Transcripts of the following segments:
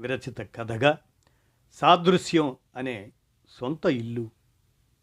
విరచిత కథగా సాదృశ్యం అనే సొంత ఇల్లు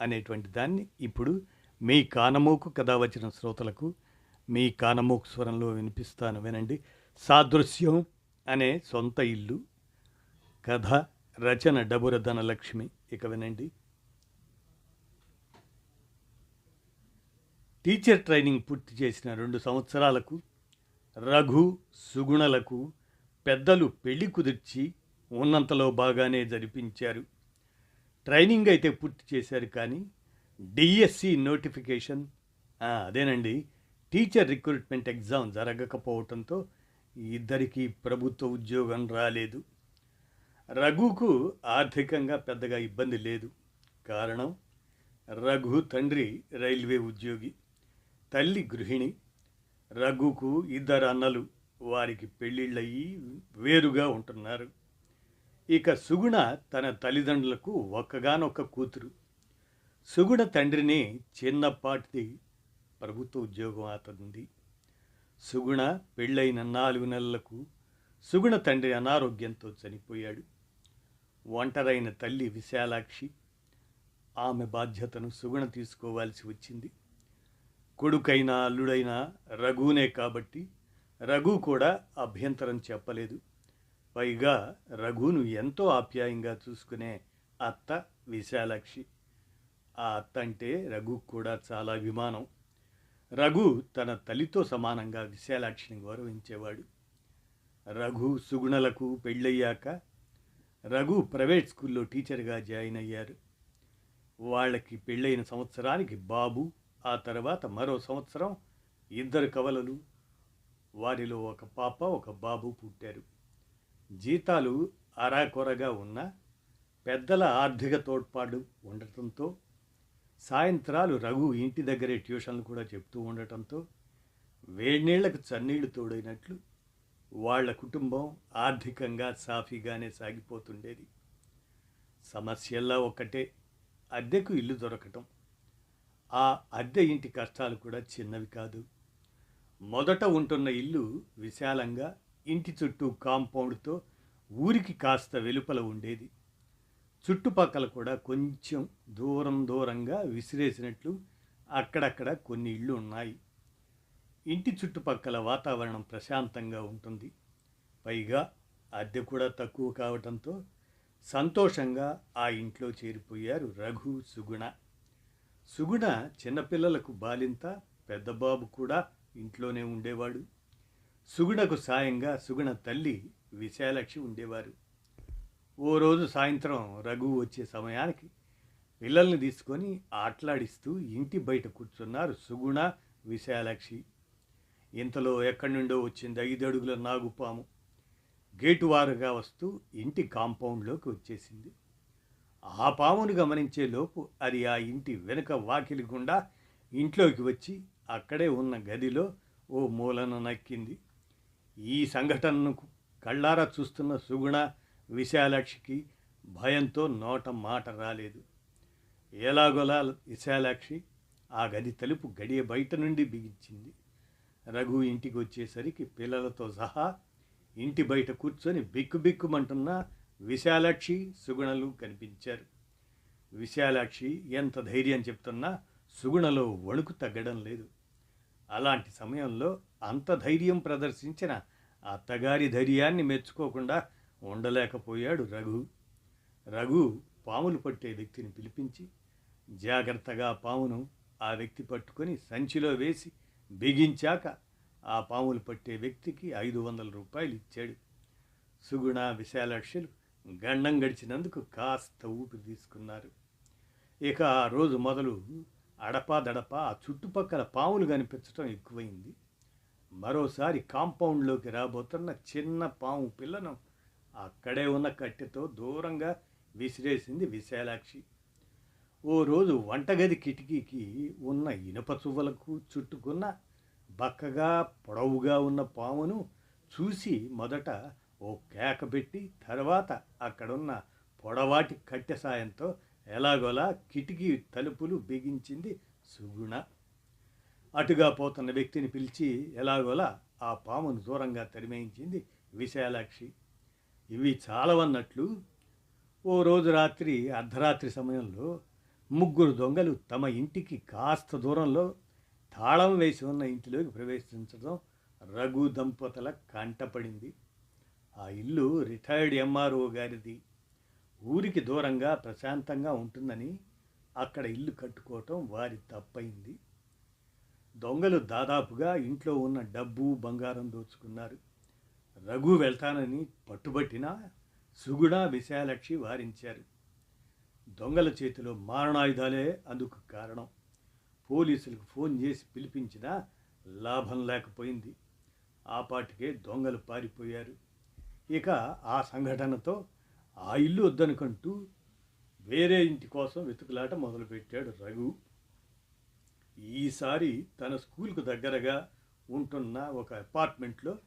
అనేటువంటి దాన్ని ఇప్పుడు మీ కానమోకు కథ వచ్చిన శ్రోతలకు మీ కానమోకు స్వరంలో వినిపిస్తాను వినండి. సాదృశ్యం అనే సొంత ఇల్లు కథ రచన డబుర ధనలక్ష్మి. ఇక వినండి. టీచర్ ట్రైనింగ్ పూర్తి చేసిన రెండు సంవత్సరాలకు రఘు సుగుణలకు పెద్దలు పెళ్ళి కుదిర్చి ఉన్నంతలో బాగానే జరిపించారు. ట్రైనింగ్ అయితే పూర్తి చేశారు కానీ డిఎస్సి నోటిఫికేషన్ అదేనండి టీచర్ రిక్రూట్మెంట్ ఎగ్జామ్ జరగకపోవటంతో ఇద్దరికీ ప్రభుత్వ ఉద్యోగం రాలేదు. రఘుకు ఆర్థికంగా పెద్దగా ఇబ్బంది లేదు. కారణం రఘు తండ్రి రైల్వే ఉద్యోగి తల్లి గృహిణి రఘుకు ఇద్దరు అన్నలు. వారికి పెళ్ళిళ్ళయి వేరుగా ఉంటున్నారు. ఇక సుగుణ తన తల్లిదండ్రులకు ఒక్కగానొక్క కూతురు. సుగుణ తండ్రిని చిన్నపాటిది ప్రభుత్వ ఉద్యోగం అతనిది. సుగుణ పెళ్ళైన నాలుగు నెలలకు సుగుణ తండ్రి అనారోగ్యంతో చనిపోయాడు. ఒంటరైన తల్లి విశాలాక్షి. ఆమె బాధ్యతను సుగుణ తీసుకోవాల్సి వచ్చింది. కొడుకైనా అల్లుడైనా రఘునే కాబట్టి రఘు కూడా అభ్యంతరం చెప్పలేదు. పైగా రఘును ఎంతో ఆప్యాయంగా చూసుకునే అత్త విశాలాక్షి. ఆ అత్త అంటే రఘు కూడా చాలా అభిమానం. రఘు తన తల్లితో సమానంగా విశాలాక్షిని గౌరవించేవాడు. రఘు సుగుణలకు పెళ్ళయ్యాక రఘు ప్రైవేట్ స్కూల్లో టీచర్గా జాయిన్ అయ్యారు. వాళ్ళకి పెళ్ళైన సంవత్సరానికి బాబు ఆ తర్వాత మరో సంవత్సరం ఇద్దరు కవలలు వారిలో ఒక పాప ఒక బాబు పుట్టారు. జీతాలు అరాకొరగా ఉన్న పెద్దల ఆర్థిక తోడ్పాటు ఉండటంతో సాయంత్రాలు రఘు ఇంటి దగ్గరే ట్యూషన్లు కూడా చెప్తూ ఉండటంతో వేడినీళ్ళకు చన్నీళ్ళు తోడైనట్లు వాళ్ళ కుటుంబం ఆర్థికంగా సాఫీగానే సాగిపోతుండేది. సమస్యల్లో ఒకటే అద్దెకు ఇల్లు దొరకటం. ఆ అద్దె ఇంటి కష్టాలు కూడా చిన్నవి కాదు. మొదట ఉంటున్న ఇల్లు విశాలంగా ఇంటి చుట్టూ కాంపౌండ్తో ఊరికి కాస్త వెలుపల ఉండేది. చుట్టుపక్కల కూడా కొంచెం దూరం దూరంగా విసిరేసినట్లు అక్కడక్కడ కొన్ని ఇళ్ళు ఉన్నాయి. ఇంటి చుట్టుపక్కల వాతావరణం ప్రశాంతంగా ఉంటుంది. పైగా అద్దె కూడా తక్కువ కావటంతో సంతోషంగా ఆ ఇంట్లో చేరిపోయారు రఘు సుగుణ. సుగుణ చిన్నపిల్లలకు బాలింత పెద్దబాబు కూడా ఇంట్లోనే ఉండేవాడు. సుగుణకు సాయంగా సుగుణ తల్లి విశాలక్షి ఉండేవారు. ఓ రోజు సాయంత్రం రఘు వచ్చే సమయానికి పిల్లల్ని తీసుకొని ఆటలాడిస్తూ ఇంటి బయట కూర్చున్నారు సుగుణ విశాలక్షి. ఇంతలో ఎక్కడి నుండో వచ్చింది ఐదు అడుగుల నాగుపాము. గేటు వారుగా వస్తూ ఇంటి కాంపౌండ్లోకి వచ్చేసింది. ఆ పామును గమనించే లోపు అది ఆ ఇంటి వెనుక వాకిలి గుండా ఇంట్లోకి వచ్చి అక్కడే ఉన్న గదిలో ఓ మూలను నక్కింది. ఈ సంఘటనను కళ్ళారా చూస్తున్న సుగుణ విశాలాక్షికి భయంతో నోట మాట రాలేదు. ఎలాగోలా విశాలాక్షి ఆ గది తలుపు గడియ బయట నుండి బిగించింది. రఘు ఇంటికి వచ్చేసరికి పిల్లలతో సహా ఇంటి బయట కూర్చొని బిక్కుబిక్కుమంటున్న విశాలాక్షి సుగుణలు కనిపించారు. విశాలాక్షి ఎంత ధైర్యం చెప్తున్నా సుగుణలో వణుకు తగ్గడం లేదు. అలాంటి సమయంలో అంత ధైర్యం ప్రదర్శించిన అత్తగారి ధైర్యాన్ని మెచ్చుకోకుండా ఉండలేకపోయాడు రఘు. రఘు పాములు పట్టే వ్యక్తిని పిలిపించి జాగ్రత్తగా పామును ఆ వ్యక్తి పట్టుకొని సంచిలో వేసి బిగించాక ఆ పాములు పట్టే వ్యక్తికి ఐదు వందల రూపాయలు ఇచ్చాడు. సుగుణ విశాలాక్షులు గండం గడిచినందుకు కాస్త ఊపిరి తీసుకున్నారు. ఇక ఆ రోజు మొదలు అడపా దడపా ఆ చుట్టుపక్కల పాములు కనిపించడం ఎక్కువైంది. మరోసారి కాంపౌండ్లోకి రాబోతున్న చిన్న పాము పిల్లను అక్కడే ఉన్న కట్టెతో దూరంగా విసిరేసింది విశాలాక్షి. ఓ రోజు వంటగది కిటికీకి ఉన్న ఇనుప చువ్వలకు చుట్టుకున్న బక్కగా పొడవుగా ఉన్న పామును చూసి మొదట ఓ కేక పెట్టి తర్వాత అక్కడున్న పొడవాటి కట్టె సాయంతో ఎలాగోలా కిటికీ తలుపులు బిగించింది సుగుణ. అటుగా పోతున్న వ్యక్తిని పిలిచి ఎలాగోలా ఆ పామును దూరంగా తరిమేయించింది విశాలాక్షి. ఇవి చాలవన్నట్లు ఓ రోజు రాత్రి అర్ధరాత్రి సమయంలో ముగ్గురు దొంగలు తమ ఇంటికి కాస్త దూరంలో తాళం వేసి ఉన్న ఇంటిలోకి ప్రవేశించడం రఘు దంపతుల కంటపడింది. ఆ ఇల్లు రిటైర్డ్ ఎంఆర్ఓ గారిది. ఊరికి దూరంగా ప్రశాంతంగా ఉంటుందని అక్కడ ఇల్లు కట్టుకోవటం వారి తప్పైంది. దొంగలు దాదాపుగా ఇంట్లో ఉన్న డబ్బు బంగారం దోచుకున్నారు. రఘు వెళ్తానని పట్టుబట్టినా సుగుణ విశాలక్షి వారించారు. దొంగల చేతిలో మారణాయుధాలే అందుకు కారణం. పోలీసులకు ఫోన్ చేసి పిలిపించినా లాభం లేకపోయింది. ఆ పాటికే దొంగలు పారిపోయారు. ఇక ఆ సంఘటనతో ఆ ఇల్లు వద్దనుకుంటూ వేరే ఇంటి కోసం వెతుకులాట మొదలుపెట్టాడు రఘు. ఈసారి తన స్కూల్కు దగ్గరగా ఉంటున్న ఒక అపార్ట్మెంట్లో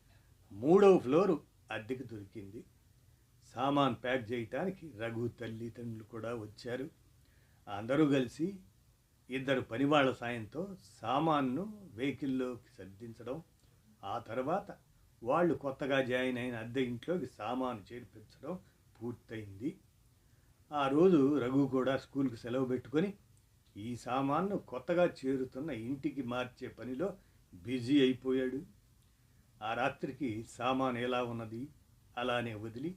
మూడవ ఫ్లోరు అద్దెకు దొరికింది. సామాన్ ప్యాక్ చేయటానికి రఘు తల్లిదండ్రులు కూడా వచ్చారు. అందరూ కలిసి ఇద్దరు పనివాళ్ళ సాయంతో సామాన్ను వెహికల్లోకి సర్దించడం ఆ తర్వాత వాళ్ళు కొత్తగా జాయిన్ అయిన అద్దె ఇంట్లోకి సామాను చేర్పించడం పూర్తయింది. ఆ రోజు రఘు కూడా స్కూల్కి సెలవు పెట్టుకొని ఈ సామాన్ను కొత్తగా చేరుతున్న ఇంటికి మార్చే పనిలో బిజీ అయిపోయాడు. ఆ రాత్రికి సామాన్ ఎలా ఉన్నది అలానే వదిలి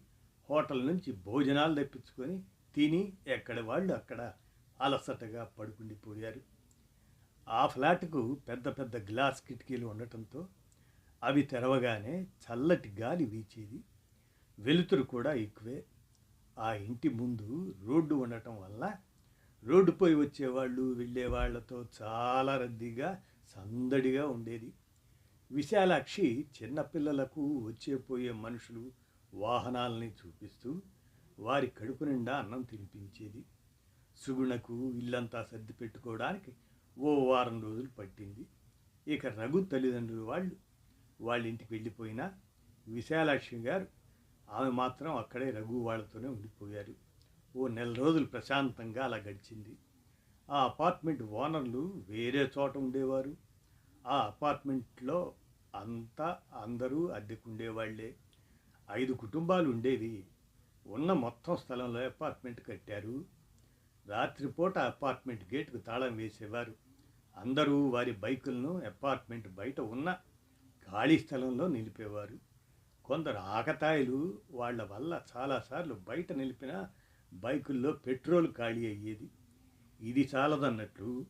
హోటల్ నుంచి భోజనాలు తెప్పించుకొని తిని ఎక్కడ వాళ్ళు అక్కడ అలసటగా పడుకుండిపోయారు. ఆ ఫ్లాట్కు పెద్ద పెద్ద గ్లాస్ కిటికీలు ఉండటంతో అవి తెరవగానే చల్లటి గాలి వీచేది. వెలుతురు కూడా ఎక్కువే. ఆ ఇంటి ముందు రోడ్డు ఉండటం వల్ల రోడ్డుపై వచ్చేవాళ్ళు వెళ్ళేవాళ్ళతో చాలా రద్దీగా సందడిగా ఉండేది. విశాలాక్షి చిన్నపిల్లలకు వచ్చే పోయే మనుషులు వాహనాలని చూపిస్తూ వారి కడుపు నిండా అన్నం తినిపించేది. సుగుణకు ఇల్లంతా సర్ది పెట్టుకోవడానికి ఓ వారం రోజులు పట్టింది. ఇక రఘు తల్లిదండ్రులు వాళ్ళు వాళ్ళ ఇంటికి వెళ్ళిపోయినా విశాలాక్షి గారు ఆమె మాత్రం అక్కడే రఘు వాళ్ళతోనే ఉండిపోయారు. ఓ నెల రోజులు ప్రశాంతంగా అలా గడిచింది. ఆ అపార్ట్మెంట్ ఓనర్లు వేరే చోట ఉండేవారు. ఆ అపార్ట్మెంట్లో అంతా అందరూ అద్దెకుండేవాళ్ళే. ఐదు కుటుంబాలు ఉండేవి. ఉన్న మొత్తం స్థలంలో అపార్ట్మెంట్ కట్టారు. రాత్రిపూట అపార్ట్మెంట్ గేటుకు తాళం వేసేవారు. అందరూ వారి బైకులను అపార్ట్మెంట్ బయట ఉన్న ఖాళీ స్థలంలో నిలిపేవారు. కొందరు ఆకతాయిలు వాళ్ళ వల్ల చాలాసార్లు బయట నిలిపిన బైకుల్లో పెట్రోల్ ఖాళీ అయ్యేది. ఇది చాలదన్నట్లు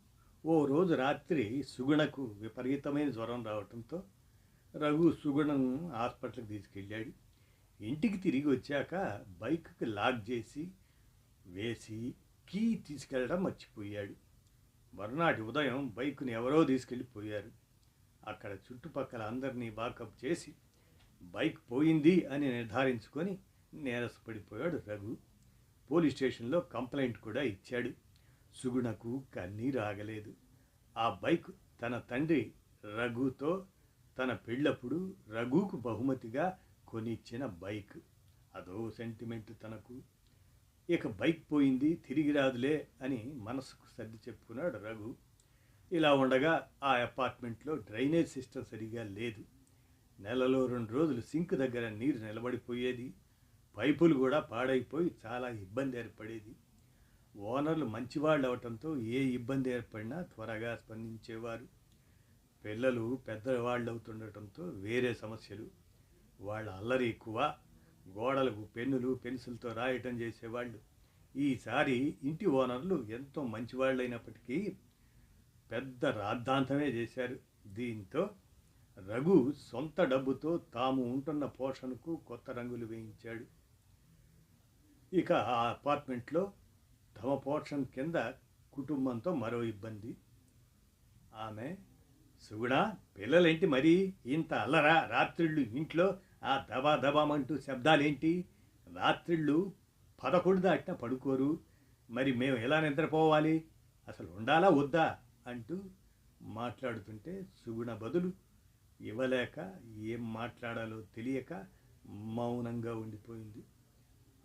ఓ రోజు రాత్రి సుగుణకు విపరీతమైన జ్వరం రావడంతో రఘు సుగుణను హాస్పిటల్కి తీసుకెళ్ళాడు. ఇంటికి తిరిగి వచ్చాక బైక్కి లాక్ చేసి వేసి కీ తీసుకెళ్ళడం మర్చిపోయాడు. మరునాటి ఉదయం బైక్ని ఎవరో తీసుకెళ్ళిపోయారు. అక్కడ చుట్టుపక్కల అందరినీ వాకప్ చేసి బైక్ పోయింది అని నిర్ధారించుకొని నేరసపడిపోయాడు రఘు. పోలీస్ స్టేషన్లో కంప్లైంట్ కూడా ఇచ్చాడు. సుగుణకు కన్నీరు ఆగలేదు. ఆ బైక్ తన తండ్రి రఘుతో తన పెళ్ళప్పుడు రఘుకు బహుమతిగా కొనిచ్చిన బైక్. అదో సెంటిమెంట్ తనకు. ఇక బైక్ పోయింది తిరిగి రాదులే అని మనసుకు సర్ది చెప్పుకున్నాడు రఘు. ఇలా ఉండగా ఆ అపార్ట్మెంట్లో డ్రైనేజ్ సిస్టమ్ సరిగా లేదు. నెలలో రెండు రోజులు సింక్ దగ్గర నీరు నిలబడిపోయేది. పైపులు కూడా పాడైపోయి చాలా ఇబ్బంది ఏర్పడేది. ఓనర్లు మంచివాళ్ళు అవటంతో ఏ ఇబ్బంది ఏర్పడినా త్వరగా స్పందించేవారు. పిల్లలు పెద్దవాళ్ళు అవుతుండటంతో వేరే సమస్యలు. వాళ్ళ అల్లరి ఎక్కువ. గోడలకు పెన్నులు పెన్సిల్తో రాయటం చేసేవాళ్ళు. ఈసారి ఇంటి ఓనర్లు ఎంతో మంచివాళ్ళైనప్పటికీ పెద్ద రాద్ధాంతమే చేశారు. దీంతో రఘు సొంత డబ్బుతో తాము ఉంటున్న పోషణకు కొత్త రంగులు వేయించాడు. ఇక ఆ అపార్ట్మెంట్లో తమ పోర్షన్ కింద కుటుంబంతో మరో ఇబ్బంది. ఆమె సుగుణ పిల్లలేంటి మరి? ఇంత అల్లరా? రాత్రిళ్ళు ఇంట్లో ఆ దబా దబామంటూ శబ్దాలేంటి? రాత్రిళ్ళు పదకొండు దాటినా పడుకోరు. మరి మేము ఎలా నిద్రపోవాలి? అసలు ఉండాలా వద్దా? అంటూ మాట్లాడుతుంటే సుగుణ బదులు ఇవ్వలేక ఏం మాట్లాడాలో తెలియక మౌనంగా ఉండిపోయింది.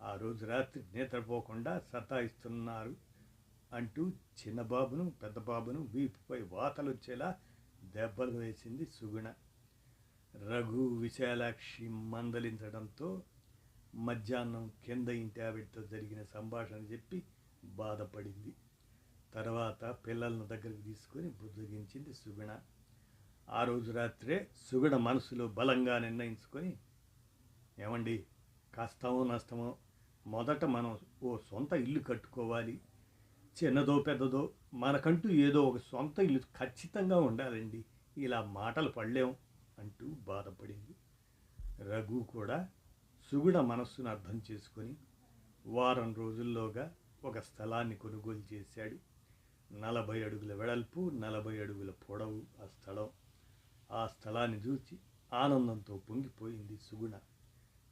ఆ రోజు రాత్రి నిద్రపోకుండా సతాయిస్తున్నారు అంటూ చిన్నబాబును పెద్దబాబును వీపుపై వాతలు వచ్చేలా దెబ్బలు వేసింది సుగుణ. రఘు విశాలాక్షి మందలించడంతో మధ్యాహ్నం కింద ఇంటి ఆవిడతో జరిగిన సంభాషణ చెప్పి బాధపడింది. తర్వాత పిల్లలను దగ్గరికి తీసుకొని బుద్ధగించింది సుగుణ. ఆ రోజు రాత్రే సుగుణ మనసులో బలంగా నిర్ణయించుకొని ఏమండి కష్టమో నష్టమో మొదట మనం ఓ సొంత ఇల్లు కట్టుకోవాలి. చిన్నదో పెద్దదో మనకంటూ ఏదో ఒక సొంత ఇల్లు ఖచ్చితంగా ఉండాలండి. ఇలా మాటలు పడలేం అంటూ బాధపడింది. రఘు కూడా సుగుణ మనస్సును అర్థం చేసుకొని వారం రోజుల్లోగా ఒక స్థలాన్ని కొనుగోలు చేశాడు. నలభై అడుగుల వెడల్పు నలభై అడుగుల పొడవు ఆ స్థలం. ఆ స్థలాన్ని చూసి ఆనందంతో పొంగిపోయింది సుగుణ.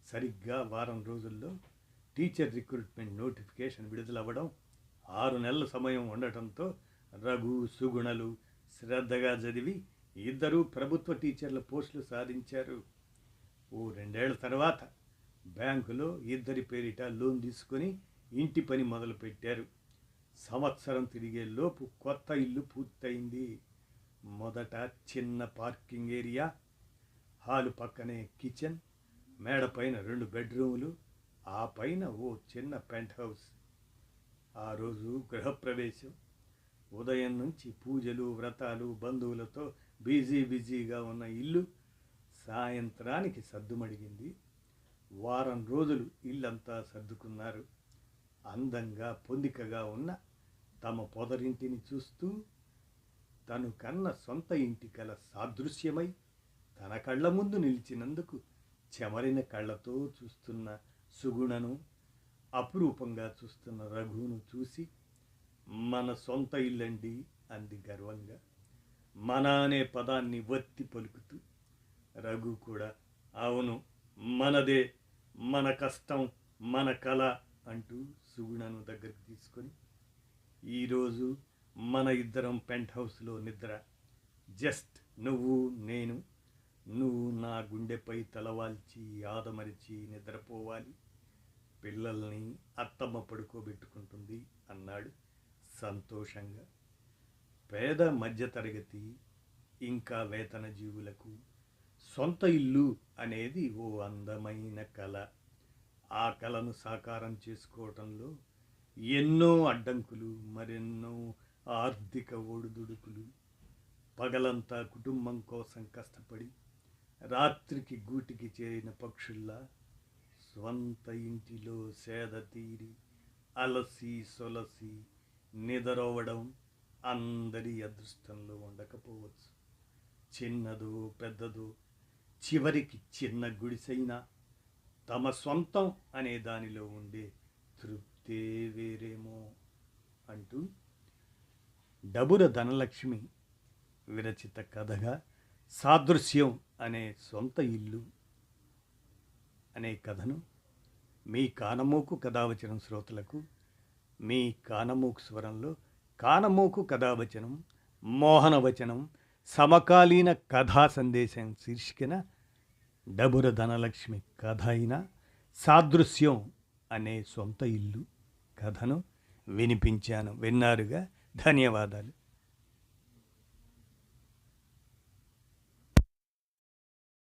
సరిగ్గా వారం రోజుల్లో టీచర్ రిక్రూట్మెంట్ నోటిఫికేషన్ విడుదలవ్వడం ఆరు నెలల సమయం ఉండటంతో రఘు సుగుణలు శ్రద్ధగా చదివి ఇద్దరూ ప్రభుత్వ టీచర్ల పోస్టులు సాధించారు. ఓ రెండేళ్ళ తర్వాత బ్యాంకులో ఇద్దరి పేరిట లోన్ తీసుకొని ఇంటి పని మొదలుపెట్టారు. సంవత్సరం తిరిగే లోపు కొత్త ఇల్లు పూర్తయింది. మొదట చిన్న పార్కింగ్ ఏరియా హాలు పక్కనే కిచెన్ మేడ పైన రెండు బెడ్రూములు ఆ పైన ఓ చిన్న పెంట్ హౌస్. ఆ రోజు గృహప్రవేశం. ఉదయం నుంచి పూజలు వ్రతాలు బంధువులతో బిజీ బిజీగా ఉన్న ఇల్లు సాయంత్రానికి సర్దుమడిగింది. వారం రోజులు ఇల్లంతా సర్దుకున్నారు. అందంగా పొందికగా ఉన్న తమ పొదరింటిని చూస్తూ తను కన్న సొంత ఇంటి కల సాదృశ్యమై తన కళ్ళ ముందు నిలిచినందుకు చెమరిన కళ్ళతో చూస్తున్న సుగుణను అపురూపంగా చూస్తున్న రఘువును చూసి మన సొంత ఇల్లండి అంది గర్వంగా. మన అనే పదాన్ని వత్తి పలుకుతూ రఘు కూడా అవును మనదే మన కష్టం మన కళ అంటూ సుగుణను దగ్గరికి తీసుకొని ఈరోజు మన ఇద్దరం పెంట్ హౌస్లో నిద్ర. జస్ట్ నువ్వు నేను నువ్వు నా గుండెపై తలవాల్చి ఆదమరిచి నిద్రపోవాలి. పిల్లల్ని అత్తమ్మ పడుకోబెట్టుకుంటుంది అన్నాడు సంతోషంగా. పేద మధ్యతరగతి ఇంకా వేతన జీవులకు సొంత ఇల్లు అనేది ఓ అందమైన కళ ఆ కళను సాకారం చేసుకోవటంలో ఎన్నో అడ్డంకులు మరెన్నో ఆర్థిక ఒడిదుడుకులు పగలంతా కుటుంబం కోసం కష్టపడి రాత్రికి గూటికి చేరిన పక్షుల్లా స్వంత ఇంటిలో సేద తీరి అలసి సొలసి నిదరవడం అందరి అదృష్టంలో ఉండకపోవచ్చు. చిన్నదో పెద్దదో చివరికి చిన్న గుడిసైనా తమ సొంతం అనే దానిలో ఉండే తృప్తే వేరేమో అంటూ డబుర ధనలక్ష్మి విరచిత కథగా సాదృశ్యం అనే సొంత ఇల్లు అనే కథను మీ కానమూకు కథావచనం శ్రోతలకు మీ కానమూకు స్వరంలో కానమూకు కథావచనం మోహనవచనం సమకాలీన కథా సందేశం శీర్షికన డబుర ధనలక్ష్మి కథ అయిన సాదృశ్యం అనే సొంత ఇల్లు కథను వినిపించాను. విన్నారుగా? ధన్యవాదాలు.